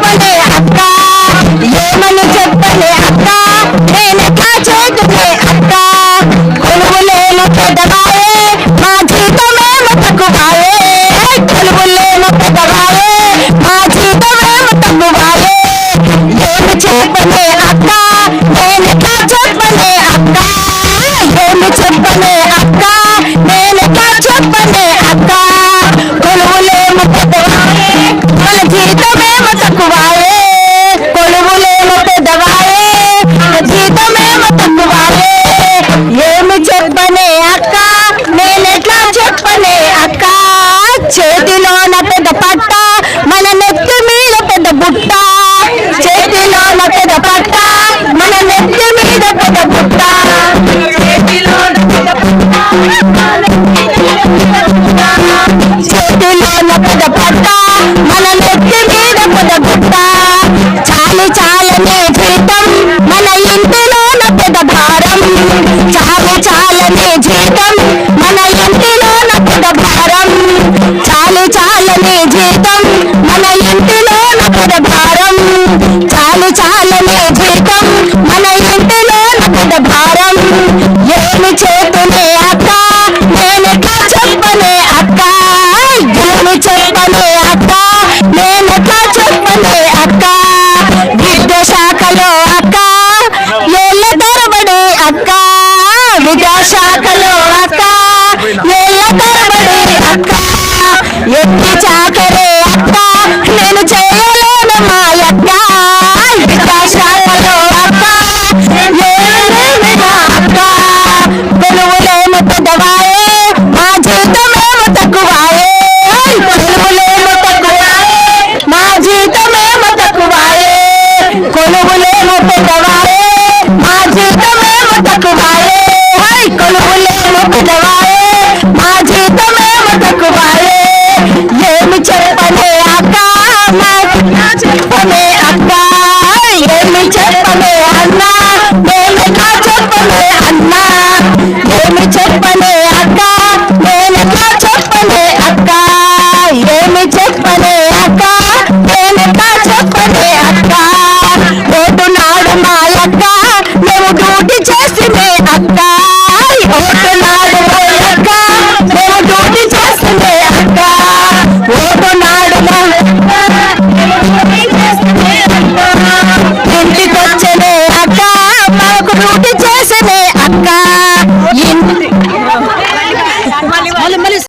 చెప్పలే అక్క. ఏమని చెప్పలే అక్క. నేనెట్లా చేతులే అక్క. కొలువు లేని పెద్దవాయే మా జీతమేమో తక్కువాయే జీతం మన ఇంటిలో నప్పుడ భారం. చాలు చాలనే జీతం మన ఇంటిలో నప్పుడ భారం. చెప్పలే అక్క నేనెట్లా చెప్పలే అక్క? ఏమి చెప్పలే అక్క నేనెట్లా చెప్పలే అక్క? రోడ్డు నాడు మాయక్క మేము డ్యూటీ చేసిందే అక్క. రోడ్డు నాడు అక్క మేము డ్యూటీ చేసిందే అక్క. రోడ్డు నాడు ఇంటికొచ్చలే అక్క. మాకు డ్యూటీ చేసిందే అక్క.